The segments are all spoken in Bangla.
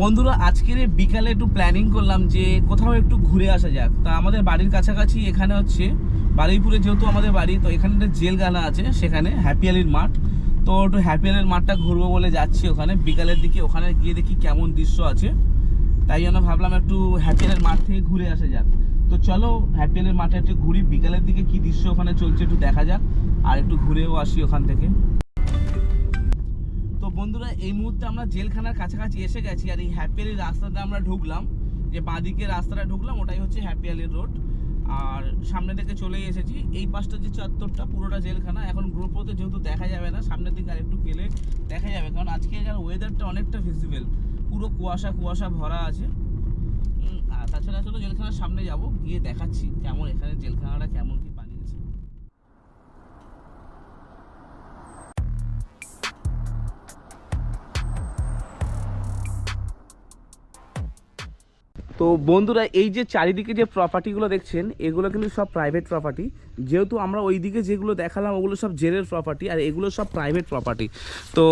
বন্ধুরা, আজকের বিকালে একটু প্ল্যানিং করলাম যে কোথাও একটু ঘুরে আসা যাক। তা আমাদের বাড়ির কাছাকাছি এখানে হচ্ছে, বারুইপুরে যেহেতু আমাদের বাড়ি, তো এখানে একটা জেলগানা আছে, সেখানে হ্যাপি আলির মাঠ। তো একটু হ্যাপি আলির মাঠটা ঘুরবো বলে যাচ্ছি ওখানে। বিকালের দিকে ওখানে গিয়ে দেখি কেমন দৃশ্য আছে। তাই জন্য ভাবলাম একটু হ্যাপি আলির মাঠ থেকে ঘুরে আসা যাক। তো চলো হ্যাপি আলির মাঠে একটু ঘুরি। বিকালের দিকে কি দৃশ্য ওখানে চলছে একটু দেখা যাক। আর একটু ঘুরেও আসি ওখান থেকে। বন্ধুরা, এই মুহূর্তে আমরা জেলখানার কাছাকাছি এসে গেছি আর এই হ্যাপি আলির রাস্তাতে আমরা ঢুকলাম। যে বাঁদিকে রাস্তাটা ঢুকলাম, ওটাই হচ্ছে হ্যাপি আলির রোড আর সামনে থেকে চলেই এসেছি। এই পাশটা যে চত্বরটা, পুরোটা জেলখানা। এখন গ্রুপতে যেহেতু দেখা যাবে না, সামনের দিকে আর একটু গেলে দেখা যাবে। কারণ আজকে এখানে ওয়েদারটা অনেকটা ভিজিবল পুরো কুয়াশা কুয়াশা ভরা আছে। আর তাছাড়া চলো জেলখানার সামনে যাব, গিয়ে দেখাচ্ছি কেমন, এখানে জেলখানাটা কেমন কি তো বন্ধুরা, এই যে চারিদিকে যে প্রপার্টিগুলো দেখছেন, এগুলো কিন্তু সব প্রাইভেট প্রপার্টি যেহেতু আমরা ওই দিকে যেগুলো দেখালাম, ওগুলো সব জেলের প্রপার্টি আর এগুলো সব প্রাইভেট প্রপার্টি তো,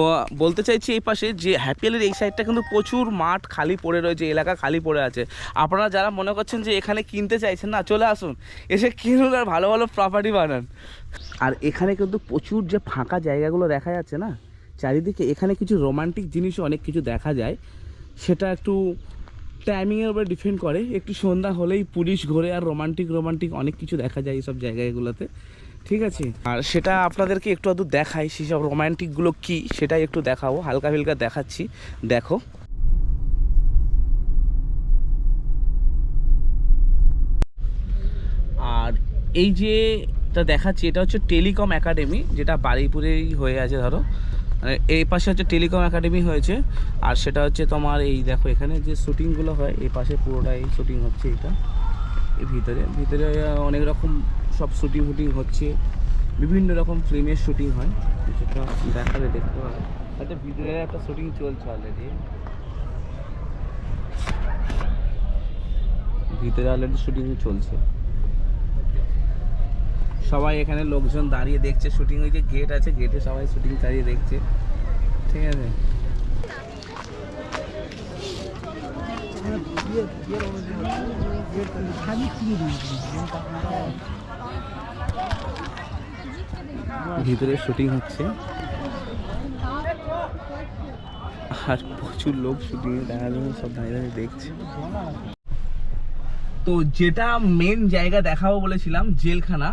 বলতে চাইছি এই পাশে যে হ্যাপিয়ালের এই সাইডটা কিন্তু প্রচুর মাঠ খালি পড়ে রয়েছে, এলাকা খালি পড়ে আছে। আপনারা যারা মনে করছেন যে এখানে কিনতে চাইছেন, না, চলে আসুন, এসে কিনুন আর ভালো ভালো প্রপার্টি বানান। আর এখানে কিন্তু প্রচুর যে ফাঁকা জায়গাগুলো দেখা যাচ্ছে না, চারিদিকে এখানে কিছু রোমান্টিক জিনিসও অনেক কিছু দেখা যায়। সেটা একটু টাইমিংয়ের উপরে ডিপেন্ড করে। একটু সন্ধ্যা হলেই পুলিশ ঘোরে আর রোমান্টিক রোমান্টিক অনেক কিছু দেখা যায় এইসব জায়গাগুলোতে ঠিক আছে? আর সেটা আপনাদেরকে একটু আধটু দেখাই সেসব রোমান্টিকগুলো কি, সেটাই একটু দেখাবো। হালকা হালকা দেখাচ্ছি। দেখো। আর এই যে দেখাচ্ছি, এটা হচ্ছে টেলিকম একাডেমি, যেটা বারুইপুরেই হয়ে আছে, ধরো। মানে এই পাশে হচ্ছে টেলিকম একাডেমি হয়েছে, আর সেটা হচ্ছে তোমার এই দেখো এখানে যে শুটিংগুলো হয়, এই পাশে পুরোটাই শুটিং হচ্ছে এটা ভিতরে। ভিতরে অনেক রকম সব শুটিং ফুটিং হচ্ছে, বিভিন্ন রকম ফিল্মের শুটিং হয় যেটা দেখালে দেখতে পাবে। হয়তো ভিতরে একটা শুটিং চলছে অলরেডি ভিতরে অলরেডি শুটিং চলছে। সবাই এখানে লোকজন দাঁড়িয়ে দেখছে। শুটিং ওই যে গেট আছে গেটে সবাই শুটিং দাঁড়িয়ে দেখছে। ঠিক আছে? ভিতরে শুটিং হচ্ছে। আর প্রচুর লোক শুটিং দেখা যাবে সব দাঁড়িয়ে দাঁড়িয়ে দেখছে। তো যেটা মেন জায়গা দেখাবো বলেছিলাম, জেলখানা।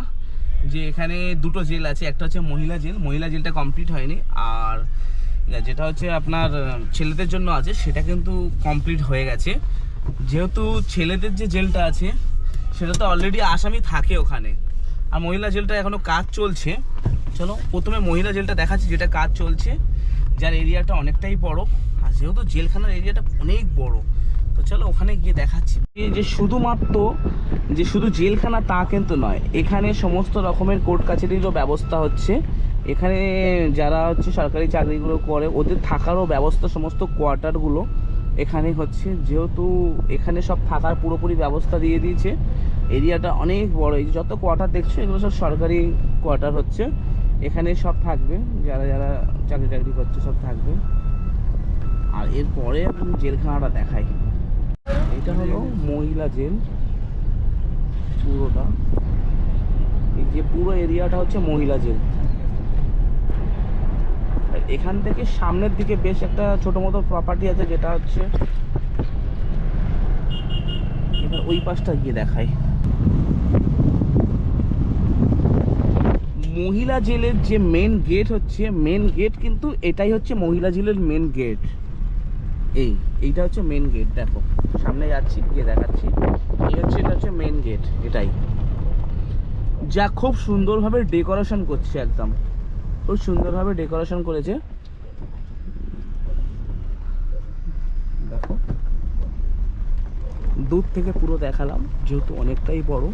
যে এখানে দুটো জেল আছে, একটা হচ্ছে মহিলা জেল, মহিলা জেলটা কমপ্লিট হয়নি, আর যেটা হচ্ছে আপনার, ছেলেদের জন্য আছে, সেটা কিন্তু কমপ্লিট হয়ে গেছে। যেহেতু ছেলেদের যে জেলটা আছে, সেটা তো অলরেডি আসামি থাকে ওখানে। আর মহিলা জেলটা এখনও কাজ চলছে। চলো, প্রথমে মহিলা জেলটা দেখাচ্ছি, যেটা কাজ চলছে। যার এরিয়াটা অনেকটাই বড়। আর যেহেতু জেলখানার এরিয়াটা অনেক বড় তো চলো ওখানে গিয়ে দেখাচ্ছি। যে শুধুমাত্র যে শুধু জেলখানা তা কিন্তু নয়, এখানে সমস্ত রকমের কোর্ট কাছারিরও ব্যবস্থা হচ্ছে। এখানে যারা হচ্ছে সরকারি চাকরিগুলো করে, ওদের থাকারও ব্যবস্থা সমস্ত কোয়ার্টারগুলো এখানে হচ্ছে। যেহেতু এখানে সব থাকার পুরোপুরি ব্যবস্থা দিয়ে দিয়েছে, এরিয়াটা অনেক বড়। এই যত কোয়ার্টার দেখছ, এগুলো সব সরকারি কোয়ার্টার হচ্ছে। এখানে সব থাকবে, যারা যারা চাকরি টাকরি করছে সব থাকবে। আর এরপরে আমি জেলখানাটা দেখাই। এটা হলো মহিলা জেল পুরোটা। এই যে পুরো এরিয়াটা হচ্ছে মহিলা জেল এখান থেকে সামনের দিকে বেশ একটা ছোট মতো প্রপার্টি আছে, যেটা হচ্ছে এবার ওই পাশটা গিয়ে দেখাই। মহিলা জেলের যে মেন গেট হচ্ছে মেন গেট কিন্তু এটাই হচ্ছে মহিলা জেলের মেন গেট এই, এইটা হচ্ছে মেন গেট দেখো। সামনে যাচ্ছি, গিয়ে দেখাচ্ছি। এই হচ্ছে, এটা হচ্ছে মেন গেট এটাই। যা খুব সুন্দরভাবে ডেকোরেশন করছে একদম। খুব সুন্দরভাবে ডেকোরেশন করেছে। দেখো। দূর থেকে পুরো দেখালাম, যেহেতু অনেকটাই বড়।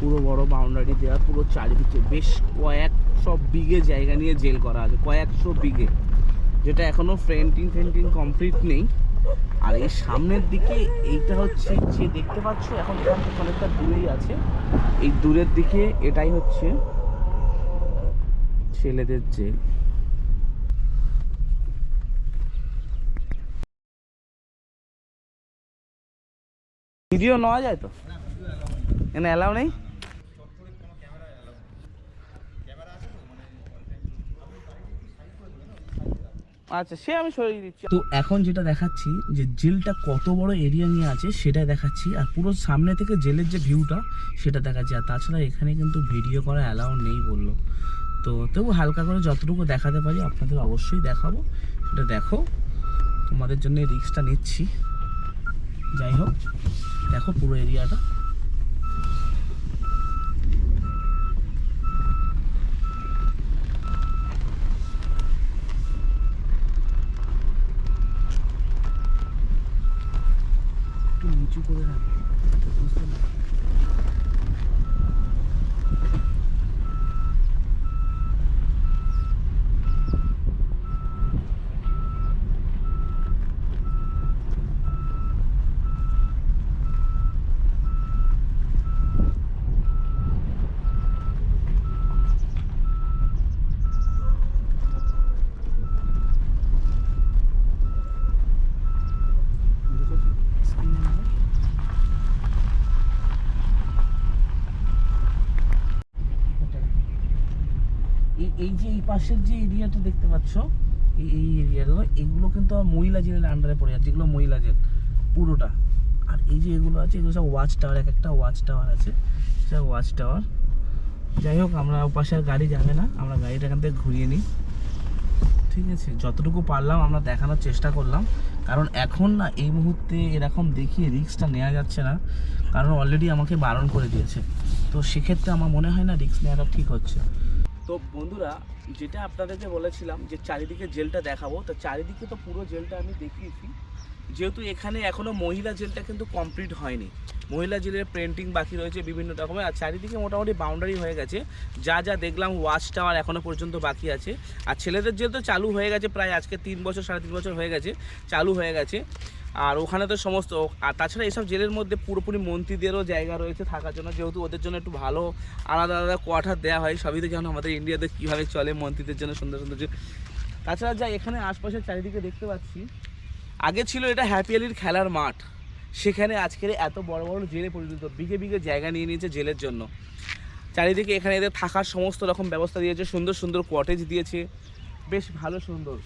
পুরো বড় বাউন্ডারি দেওয়া পুরো চারিদিকে বেশ কয়েকশো বিঘে জায়গা নিয়ে জেল করা আছে, কয়েকশো বিঘে। যেটা এখনও ফ্রেন্টিং ফ্রেন্টিং কমপ্লিট নেই। আর এই সামনের দিকে এইটা হচ্ছে যে দেখতে পাচ্ছ, এখন এখান থেকে অনেকটা দূরেই আছে। এই দূরের দিকে এটাই হচ্ছে ছেলেদের যে ভিডিও নেওয়া যায় তো? এনে অ্যালাউ নেই? আচ্ছা সে আমি সরিয়ে দিচ্ছি। তো এখন যেটা দেখাচ্ছি, যে জেলটা কত বড় এরিয়া নিয়ে আছে সেটা দেখাচ্ছি, আর পুরো সামনে থেকে জেলের যে ভিউটা সেটা দেখাচ্ছি। আর তাছাড়া এখানে কিন্তু ভিডিও করা অ্যালাউ নেই বলল। তো তবু হালকা করে যতটুকু দেখাতে পারি, আপনাদের অবশ্যই দেখাবো। সেটা দেখো, তোমাদের জন্য রিক্সটা নিচ্ছি। যাই হোক, দেখো পুরো এরিয়াটা একটু নিচু করে রাখো বুঝতে না স্ক্রিনে নাও এই এই যে এই পাশের যে এরিয়াটা দেখতে পাচ্ছ, এই এই এরিয়াগুলো এগুলো কিন্তু মহিলা জেলের আন্ডারে পড়ে যাচ্ছে এগুলো মহিলা জেল, পুরোটা। আর এই যে এগুলো আছে, এগুলো সব ওয়াচ টাওয়ার এক একটা ওয়াচ টাওয়ার আছে, সব ওয়াচ টাওয়ার যাই হোক, আমরা ওপাশে আর গাড়ি যাবে না, আমরা গাড়িটা এখান থেকে ঘুরিয়ে নিই। ঠিক আছে, যতটুকু পারলাম, আমরা দেখানোর চেষ্টা করলাম। কারণ এখন না, এই মুহূর্তে এরকম দেখিয়ে রিস্কটা নেওয়া যাচ্ছে না, কারণ অলরেডি আমাকে বারণ করে দিয়েছে। তো সেক্ষেত্রে আমার মনে হয় না রিস্ক নেওয়াটা ঠিক হচ্ছে। তো বন্ধুরা, যেটা আপনাদেরকে বলেছিলাম যে চারিদিকে জেলটা দেখাবো, তো চারিদিকে তো পুরো জেলটা আমি দেখিয়েছি। যেহেতু এখানে এখনও মহিলা জেলটা কিন্তু কমপ্লিট হয়নি। মহিলা জেলের পেন্টিং বাকি রয়েছে বিভিন্ন রকমের, আর চারিদিকে মোটামুটি বাউন্ডারি হয়ে গেছে। যা যা দেখলাম ওয়াচ টাওয়ার এখনও পর্যন্ত বাকি আছে। আর ছেলেদের জেল তো চালু হয়ে গেছে প্রায় আজকে তিন বছর, সাড়ে তিন বছর হয়ে গেছে, চালু হয়ে গেছে। আর ওখানে তো সমস্ত, আর তাছাড়া এইসব জেলের মধ্যে পুরোপুরি মন্ত্রীদেরও জায়গা রয়েছে থাকার জন্য, যেহেতু ওদের জন্য একটু ভালো, আলাদা আলাদা কোয়ার্টার দেওয়া হয়, সবই তো যেমন আমাদের ইন্ডিয়াতে কীভাবে চলে মন্ত্রীদের জন্য সুন্দর সুন্দর তাছাড়া যা এখানে আশপাশের চারিদিকে দেখতে পাচ্ছি আগে ছিল এটা হ্যাপি আলির খেলার মাঠ। সেখানে আজকের এত বড় বড় জেলে পরিণত, বিঘে বিঘে জায়গা নিয়ে নিয়েছে জেলের জন্য। চারিদিকে এখানে এদের থাকার সমস্ত রকম ব্যবস্থা দিয়েছে, সুন্দর সুন্দর কটেজ দিয়েছে। বেশ ভালো সুন্দর।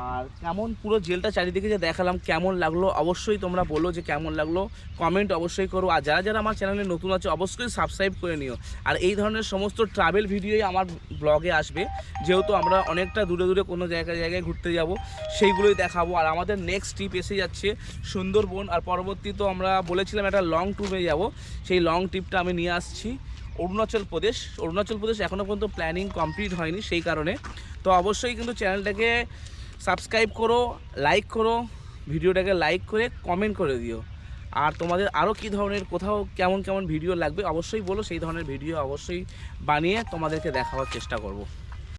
আর কেমন পুরো জেলটা চারিদিকে যে দেখালাম, কেমন লাগল অবশ্যই তোমরা বলো যে কেমন লাগল। কমেন্ট অবশ্যই করো। আর যারা যারা আমার চ্যানেলে নতুন আছে, অবশ্যই সাবস্ক্রাইব করে নিও। আর এই ধরনের সমস্ত ট্রাভেল ভিডিওই আমার ব্লগে আসবে। যেহেতু আমরা অনেকটা দূরে দূরে কোনো জায়গায় জায়গায় ঘুরতে যাব, সেইগুলোই দেখাবো। আর আমাদের নেক্সট ট্রিপ এসে যাচ্ছে সুন্দরবন। আর পরবর্তী তো আমরা বলেছিলাম একটা লং ট্যুরে যাব। সেই লং ট্রিপটা আমি নিয়ে আসছি অরুণাচল প্রদেশ। অরুণাচল প্রদেশ এখনও পর্যন্ত প্ল্যানিং কমপ্লিট হয়নি সেই কারণে। তো অবশ্যই কিন্তু চ্যানেলটাকে সাবস্ক্রাইব করো লাইক করো, ভিডিওটাকে লাইক করে কমেন্ট করে দিও। আর তোমাদের আরও কী ধরনের, কোথাও কেমন কেমন ভিডিও লাগবে অবশ্যই বলো, সেই ধরনের ভিডিও অবশ্যই বানিয়ে তোমাদেরকে দেখাবার চেষ্টা করব।